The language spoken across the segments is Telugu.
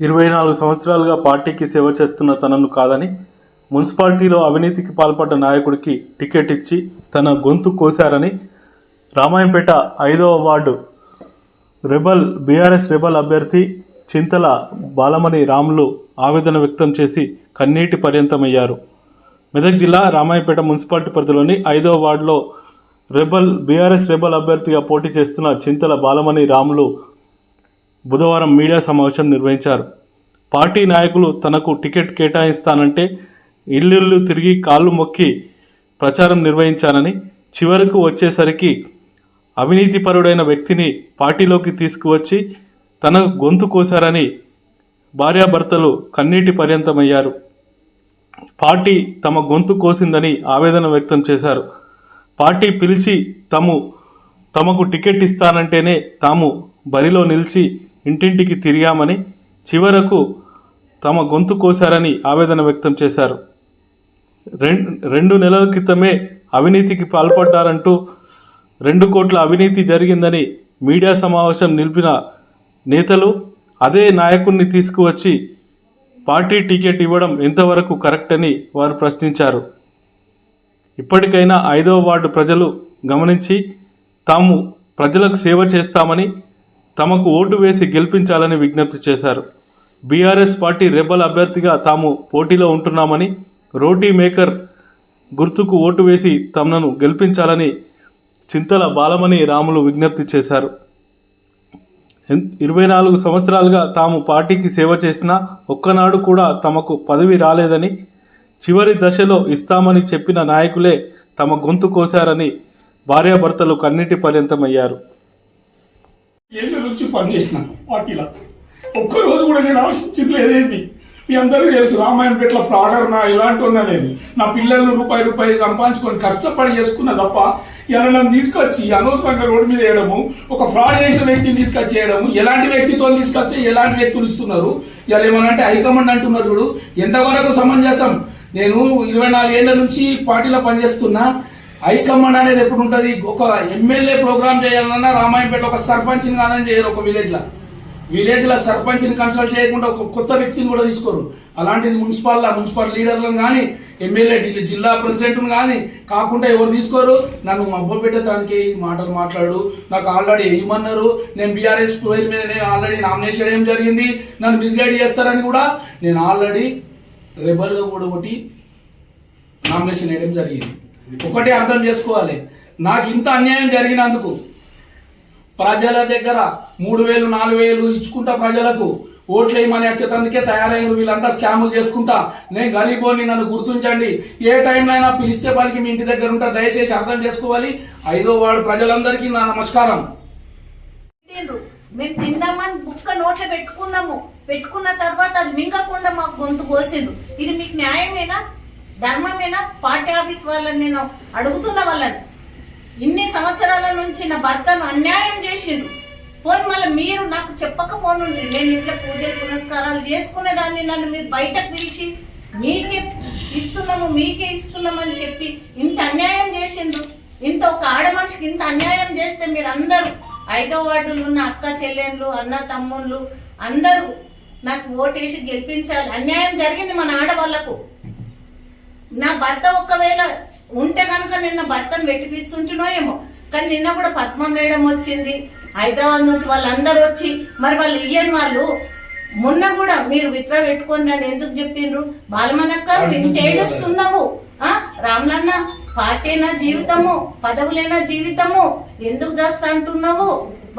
ఇరవై నాలుగు సంవత్సరాలుగా పార్టీకి సేవ చేస్తున్న తనను కాదని మున్సిపాలిటీలో అవినీతికి పాల్పడ్డ నాయకుడికి టికెట్ ఇచ్చి తన గొంతు కోశారని రామాయంపేట ఐదవ వార్డు రెబల్ బీఆర్ఎస్ రెబల్ అభ్యర్థి చింతల బాలమణి రాములు ఆవేదన వ్యక్తం చేసి కన్నీటి పర్యంతమయ్యారు. మెదక్ జిల్లా రామాయపేట మున్సిపాలిటీ పరిధిలోని ఐదవ వార్డులో రెబల్ బీఆర్ఎస్ రెబల్ అభ్యర్థిగా పోటీ చేస్తున్న చింతల బాలమణి రాములు బుధవారం మీడియా సమావేశం నిర్వహించారు. పార్టీ నాయకులు తనకు టికెట్ కేటాయిస్తానంటే ఇల్లు తిరిగి కాళ్ళు మొక్కి ప్రచారం నిర్వహించానని చివరకు వచ్చేసరికి అవినీతిపరుడైన వ్యక్తిని పార్టీలోకి తీసుకువచ్చి తన గొంతు కోశారని భార్యాభర్తలు కన్నీటి పర్యంతమయ్యారు. పార్టీ తమ గొంతు కోసిందని ఆవేదన వ్యక్తం చేశారు. పార్టీ పిలిచి తాము తమకు టికెట్ ఇస్తానంటేనే తాము బరిలో నిలిచి ఇంటింటికి తిరిగామని చివరకు తమ గొంతు కోశారని ఆవేదన వ్యక్తం చేశారు. రెండు రెండు నెలల క్రితమే అవినీతికి పాల్పడ్డారంటూ రెండు కోట్ల అవినీతి జరిగిందని మీడియా సమావేశం నిలిపిన నేతలు అదే నాయకుడిని తీసుకువచ్చి పార్టీ టికెట్ ఇవ్వడం ఎంతవరకు కరెక్ట్ అని వారు ప్రశ్నించారు. ఇప్పటికైనా ఐదవ వార్డు ప్రజలు గమనించి తాము ప్రజలకు సేవ చేస్తామని తమకు ఓటు వేసి గెలిపించాలని విజ్ఞప్తి చేశారు. బీఆర్ఎస్ పార్టీ రెబల్ అభ్యర్థిగా తాము పోటీలో ఉంటున్నామని రోటీ మేకర్ గుర్తుకు ఓటు వేసి తమను గెలిపించాలని చింతల బాలమణి రాములు విజ్ఞప్తి చేశారు. ఇరవై నాలుగు సంవత్సరాలుగా తాము పార్టీకి సేవ చేసినా ఒక్కనాడు కూడా తమకు పదవి రాలేదని చివరి దశలో ఇస్తామని చెప్పిన నాయకులే తమ గొంతు కోశారని భార్యాభర్తలు కన్నీటి పర్యంతమయ్యారు. ఏళ్ళ నుంచి పనిచేసినాను పార్టీలో. ఒక్క రోజు కూడా నేను ఆలోచించింది లేదేంది మీ అందరూ తెలుసు రామాయణపేటలో ఫ్రాడర్ నా ఇలాంటి ఉన్నదేది నా పిల్లలు రూపాయి రూపాయి సంపాదించుకొని కష్టపడి చేసుకున్న తప్ప ఇలా నన్ను తీసుకొచ్చి అనవసరంగా రోడ్డు మీద వేయడము ఒక ఫ్రాడ్ చేసిన వ్యక్తిని తీసుకొచ్చి వేయడము ఎలాంటి వ్యక్తితో తీసుకొస్తే ఎలాంటి వ్యక్తులు ఇస్తున్నారు? ఇలా ఏమనంటే హైకమాండ్ అంటున్నారు చూడు ఎంతవరకు సమంజసం? నేను ఇరవై నాలుగేళ్ళ నుంచి పార్టీలో పనిచేస్తున్నా హైకమాండ్ అనేది ఎప్పుడు ఉంటుంది? ఒక ఎమ్మెల్యే ప్రోగ్రామ్ చేయాలన్నా రామాయణపేట ఒక సర్పంచ్ని కాదని చేయరు ఒక విలేజ్ విలేజ్లో విలేజ్ సర్పంచ్ని కన్సల్ట్ చేయకుండా ఒక కొత్త వ్యక్తిని కూడా తీసుకోరు. అలాంటిది మున్సిపల్ మున్సిపల్ లీడర్లను కానీ ఎమ్మెల్యే ఢిల్లీ జిల్లా ప్రెసిడెంట్ కానీ కాకుండా ఎవరు తీసుకోరు? నన్ను మబ్బు పెట్టడానికి ఈ మాటలు మాట్లాడు. నాకు ఆల్రెడీ వేయమన్నారు నేను బీఆర్ఎస్ పేరు మీద ఆల్రెడీ నామినేషన్ వేయడం జరిగింది. నన్ను మిస్గైడ్ చేస్తారని కూడా నేను ఆల్రెడీ రెబల్గా కూడా ఒకటి నామినేషన్ వేయడం జరిగింది. ఒకటే అర్థం చేసుకోవాలి. నాకు ఇంత అన్యాయం జరిగినందుకు ప్రజల దగ్గర మూడు వేలు నాలుగు వేలు ఇచ్చుకుంటా ప్రజలకు ఓట్లు వేయమని వచ్చేటందుకే తయారైన వీళ్ళంతా స్కాములు చేసుకుంటా. నేను గరీబోని నన్ను గుర్తించండి. ఏ టైంలో అయినా పిలిస్తే పలికి మీ ఇంటి దగ్గర ఉంటా. దయచేసి అర్థం చేసుకోవాలి. ఐదో వాడు ప్రజలందరికీ నా నమస్కారం. మేము తిందామని బుక్క నోట్లో పెట్టుకున్నాము. పెట్టుకున్న తర్వాత అది మింగకుండా మాకు గొంతు కోసిండు ఇది మీకు న్యాయమేనా? ధర్మమేనా? పార్టీ ఆఫీస్ వాళ్ళని నేను అడుగుతున్న వాళ్ళని. ఇన్ని సంవత్సరాల నుంచి నా భర్తను అన్యాయం చేసిండ్రు పోనీ మళ్ళీ మీరు నాకు చెప్పకపోనుండ్రి నేను ఇంట్లో పూజలు పునస్కారాలు చేసుకునేదాన్ని నన్ను మీరు బయటకు పిలిచి మీకే ఇస్తున్నాము మీకే ఇస్తున్నామని చెప్పి ఇంత అన్యాయం చేసిండ్రు ఇంత ఒక ఆడ మనిషికి ఇంత అన్యాయం చేస్తే మీరు అందరూ ఐదో వార్డులు ఉన్న అక్క చెల్లెళ్ళు అన్న తమ్ముళ్ళు అందరూ నాకు ఓటేసి గెలిపించాలి. అన్యాయం జరిగింది మన ఆడవాళ్ళకు. నా భర్త ఒకవేళ ఉంటే కనుక నిన్న భర్తను వెట్టిపిస్తుంటునో ఏమో. కానీ నిన్న కూడా పద్మ మేడం వచ్చింది. హైదరాబాద్ నుంచి వాళ్ళందరూ వచ్చి మరి వాళ్ళు ఇయ్యని వాళ్ళు. మొన్న కూడా మీరు విట్రా పెట్టుకొని నన్ను ఎందుకు చెప్పిండ్రు? బాలమనక్క ఇంత ఏడుస్తున్నావు ఆ రామ్లన్న పార్టీనా జీవితము పదవులేనా జీవితము? ఎందుకు చేస్తా అంటున్నావు?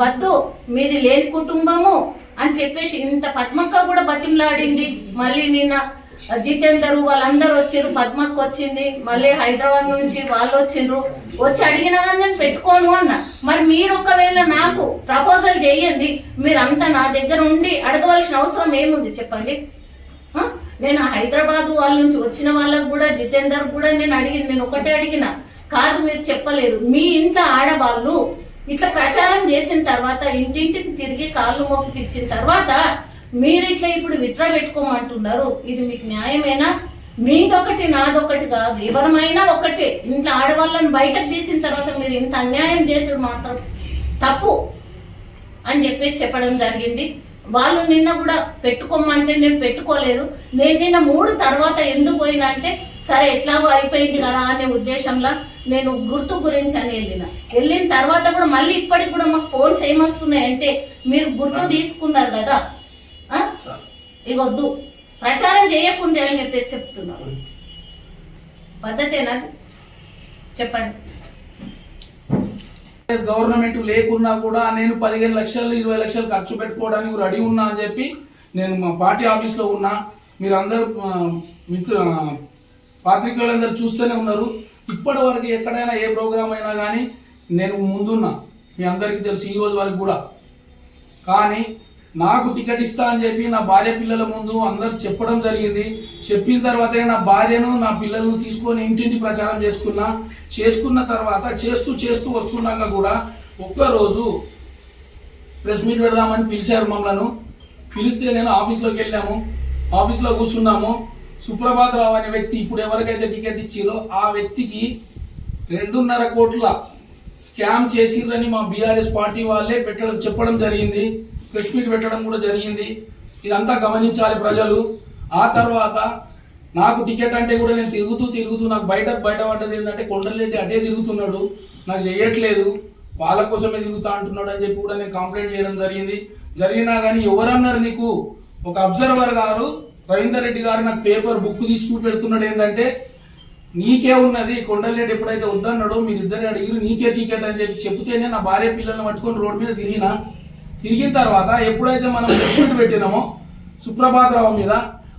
వద్దు మీది లేని కుటుంబము అని చెప్పేసి ఇంత పద్మక్క కూడా బతిమలాడింది. మళ్ళీ నిన్న జితేందర్ వాళ్ళందరూ వచ్చారు పద్మకు వచ్చింది మళ్ళీ హైదరాబాద్ నుంచి వాళ్ళు వచ్చిండ్రు వచ్చి అడిగిన కానీ నేను పెట్టుకోను అన్న. మరి మీరు ఒకవేళ నాకు ప్రపోజల్ చేయండి మీరంతా నా దగ్గర ఉండి అడగవలసిన అవసరం ఏముంది చెప్పండి? నేను హైదరాబాద్ వాళ్ళ నుంచి వచ్చిన వాళ్ళకు కూడా జితేందర్ కూడా నేను అడిగింది నేను ఒకటే అడిగిన. కాదు మీరు చెప్పలేదు. మీ ఇంట్లో ఆడవాళ్ళు ఇట్లా ప్రచారం చేసిన తర్వాత ఇంటింటికి తిరిగి కాళ్ళు మోపిచ్చిన తర్వాత మీరు ఇట్లా ఇప్పుడు విత్డ్రా పెట్టుకోమంటున్నారు. ఇది మీకు న్యాయమేనా? మీదొకటి నాదొకటి కాదు. ఎవరమైనా ఒకటే. ఇంట్లో ఆడవాళ్ళని బయటకు తీసిన తర్వాత మీరు ఇంత అన్యాయం చేసుడు మాత్రం తప్పు అని చెప్పి చెప్పడం జరిగింది. వాళ్ళు నిన్న కూడా పెట్టుకోమంటే నేను పెట్టుకోలేదు. నేను నిన్న మూడు తర్వాత ఎందుకు పోయినా అంటే సరే ఎట్లాగో అయిపోయింది కదా అనే ఉద్దేశంలో నేను గుర్తు గురించి అని వెళ్ళిన. వెళ్ళిన తర్వాత కూడా మళ్ళీ ఇప్పటికి కూడా మాకు ఫోన్స్ ఏమొస్తున్నాయంటే మీరు గుర్తు తీసుకున్నారు కదా. ఇగొద్దు ప్రచారం చేయకుండే అని చెప్పి చెప్తున్నాను పద్ధతేనా? చెప్పండి. గవర్నమెంట్ లేకున్నా కూడా నేను పదిహేను లక్షలు ఇరవై లక్షలు ఖర్చు పెట్టుకోవడానికి రెడీ ఉన్నా అని చెప్పి నేను మా పార్టీ ఆఫీస్లో ఉన్నా. మీరు అందరూ ఆ, మిత్రు పాత్రికేయులందరూ చూస్తూనే ఉన్నారు. ఇప్పటి వరకు ఎక్కడైనా ఏ ప్రోగ్రామ్ అయినా కానీ నేను ముందున్నా. మీ అందరికీ తెలుసు ఈ రోజు వరకు కూడా. కానీ నాకు టికెట్ ఇస్తా అని చెప్పి నా భార్య పిల్లల ముందు అందరు చెప్పడం జరిగింది. చెప్పిన తర్వాతనే నా భార్యను నా పిల్లలను తీసుకొని ఇంటింటి ప్రచారం చేసుకున్నా. చేసుకున్న తర్వాత చేస్తూ చేస్తూ వస్తుండగా కూడా ఒక్కరోజు ప్రెస్ మీట్ పెడదామని పిలిచారు మమ్మల్ని. పిలిస్తే నేను ఆఫీస్లోకి వెళ్ళాము. ఆఫీస్లో కూర్చున్నాము. సుప్రభాత్ రావు అనే వ్యక్తి ఇప్పుడు ఎవరికైతే టికెట్ ఇచ్చిరో ఆ వ్యక్తికి రెండున్నర కోట్ల స్కామ్ చేసిర్రని మా బీఆర్ఎస్ పార్టీ వాళ్ళే పెట్టడం చెప్పడం జరిగింది. ప్రెస్ మీట్ పెట్టడం కూడా జరిగింది. ఇదంతా గమనించాలి ప్రజలు. ఆ తర్వాత నాకు టికెట్ అంటే కూడా నేను తిరుగుతూ తిరుగుతూ నాకు బయట బయటపడ్డది ఏంటంటే కొండలరెడ్డి అదే తిరుగుతున్నాడు. నాకు చేయట్లేదు. వాళ్ళ కోసమే తిరుగుతా అంటున్నాడు అని చెప్పి కూడా నేను కంప్లైంట్ చేయడం జరిగింది. జరిగినా కానీ ఎవరన్నారు నీకు? ఒక అబ్జర్వర్ గారు రవీందర్ రెడ్డి గారు నాకు పేపర్ బుక్ తీసుకు పెడుతున్నాడు ఏంటంటే నీకే ఉన్నది కొండలరెడ్డి ఎప్పుడైతే వద్దన్నాడో మీరిద్దరు అడిగిరు నీకే టికెట్ అని చెప్పి చెప్తేనే నా భార్య పిల్లల్ని పట్టుకొని రోడ్డు మీద తిరిగినా. తిరిగిన తర్వాత ఎప్పుడైతే మనం ప్రెస్ పెట్టినామో సుప్రభాతరావు మీద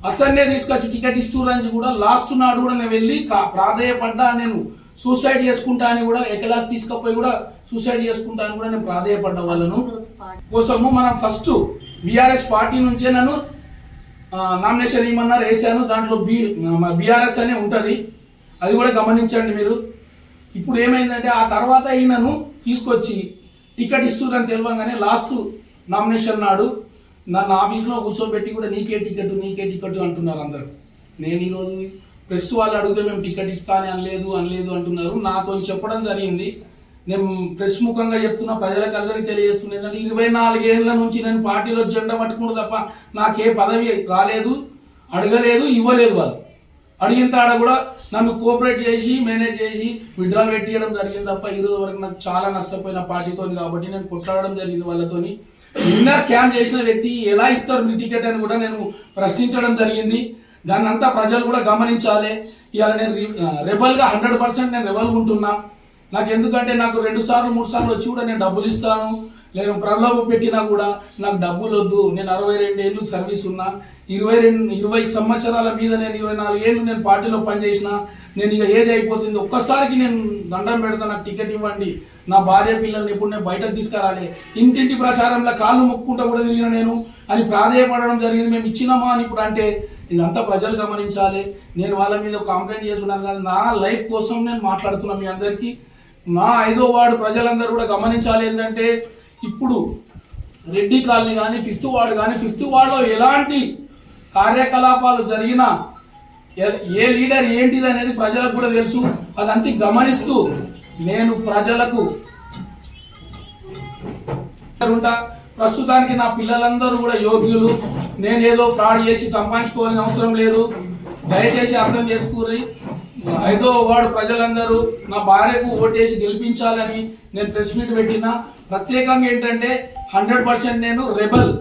అతన్నే తీసుకొచ్చి టికెట్ ఇస్తున్నారని కూడా లాస్ట్ నాడు కూడా నేను వెళ్ళి కా- ప్రాధేయపడ్డా నేను సూసైడ్ చేసుకుంటా అని కూడా ఎకలాస్ తీసుకపోయి కూడా సూసైడ్ చేసుకుంటా అని కూడా నేను ప్రాధేయపడ్డా వాళ్ళను. కోసము మనం ఫస్ట్ బీఆర్ఎస్ పార్టీ నుంచే నన్ను నామినేషన్ ఇవ్వమన్నారు వేసాను దాంట్లో బి బీఆర్ఎస్ అనే ఉంటుంది. అది కూడా గమనించండి మీరు. ఇప్పుడు ఏమైందంటే ఆ తర్వాత ఈయనను తీసుకొచ్చి టికెట్ ఇస్తుందని తెలియగానే లాస్ట్ నామినేషన్ నాడు నన్ను ఆఫీస్లో కూర్చోబెట్టి కూడా నీకే టికెట్ నీకే టికెట్ అంటున్నారు అందరు. నేను ఈరోజు ప్రెస్ వాళ్ళు అడిగితే మేము టికెట్ ఇస్తా అని అనలేదు అనలేదు అంటున్నారు. నాతో చెప్పడం జరిగింది. నేను ప్రెస్ ముఖంగా చెప్తున్నా ప్రజలకు అందరికీ తెలియజేస్తున్నా. ఏంటంటే ఇరవై నాలుగేళ్ళ నుంచి నేను పార్టీలో జెండా పట్టుకుంటూ తప్ప నాకే పదవి రాలేదు అడగలేదు ఇవ్వలేదు వాళ్ళు. అడిగిన తాడ కూడా నన్ను కోఆపరేట్ చేసి మేనేజ్ చేసి విడ్రాల్ పెట్టియడం జరిగింది తప్ప ఈ రోజు వరకు నాకు చాలా నష్టపోయిన పార్టీతో కాబట్టి నేను కొట్లాడడం జరిగింది వాళ్ళతోని. నిన్న స్కామ్ చేసిన వ్యక్తి ఎలా ఇస్తారు మీ టికెట్ అని కూడా నేను ప్రశ్నించడం జరిగింది. దాన్ని అంతా ప్రజలు కూడా గమనించాలి. ఇవాళ నేను రెబల్గా హండ్రెడ్ పర్సెంట్ నేను రెబల్ ఉంటున్నా. నాకు ఎందుకంటే నాకు రెండు సార్లు మూడు సార్లు వచ్చి కూడా నేను డబ్బులు ఇస్తాను. నేను ప్రలోభ పెట్టినా కూడా నాకు డబ్బులు వద్దు నేను అరవై రెండు ఏళ్ళు సర్వీస్ ఉన్నా. ఇరవై రెండు ఇరవై సంవత్సరాల మీద నేను ఇరవై నాలుగు ఏళ్ళు నేను పార్టీలో పనిచేసిన నేను ఇక ఏజ్ అయిపోతుంది ఒక్కసారికి నేను దండం పెడతా నాకు టికెట్ ఇవ్వండి. నా భార్య పిల్లల్ని ఎప్పుడు నేను బయటకు తీసుకురాలి. ఇంటింటి ప్రచారంలో కాళ్ళు మొక్కుంటా కూడా తిరిగిన నేను. అని ప్రాధేయపడడం జరిగింది మేము ఇచ్చినామా అని ఇప్పుడు అంటే ఇదంతా ప్రజలు గమనించాలి. నేను వాళ్ళ మీద కంప్లైంట్ చేస్తున్నాను కానీ నా లైఫ్ కోసం నేను మాట్లాడుతున్నా మీ అందరికీ. మా ఐదో వార్డు ప్రజలందరూ కూడా గమనించాలి ఏంటంటే ఇప్పుడు రెడ్డి కాలనీ కానీ ఫిఫ్త్ వార్డు కానీ ఫిఫ్త్ వార్డులో ఎలాంటి కార్యకలాపాలు జరిగిన ఏ- ఏ లీడర్ ఏంటిది అనేది ప్రజలకు కూడా తెలుసు. అదంతా గమనిస్తూ నేను ప్రజలకు ఉంటా. ప్రస్తుతానికి నా పిల్లలందరూ కూడా యోగ్యులు. నేను ఏదో ఫ్రాడ్ చేసి సంపాదించుకోవాల్సిన అవసరం లేదు. దయచేసి అర్థం చేసుకుని ఐదో వార్డు ప్రజలందరూ నా భార్యకు ఓటేసి గెలిపించాలని నేను ప్రెస్ మీట్ పెట్టిన. ప్రత్యేకంగా ఏంటంటే హండ్రెడ్ పర్సెంట్ నేను రెబల్.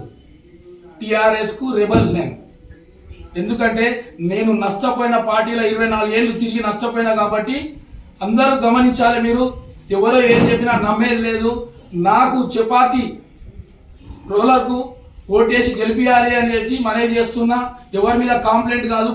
టిఆర్ఎస్కు రెబల్ నేను. ఎందుకంటే నేను నష్టపోయిన పార్టీలో ఇరవై నాలుగు ఏళ్ళు తిరిగి నష్టపోయినా కాబట్టి అందరూ గమనించాలి మీరు. ఎవరో ఏం చెప్పినా నమ్మేది లేదు. నాకు చపాతి రోలర్కు ఓటేసి గెలిపియాలి అని చెప్పి మనవి చేస్తున్నా. ఎవరి మీద కాంప్లైంట్ కాదు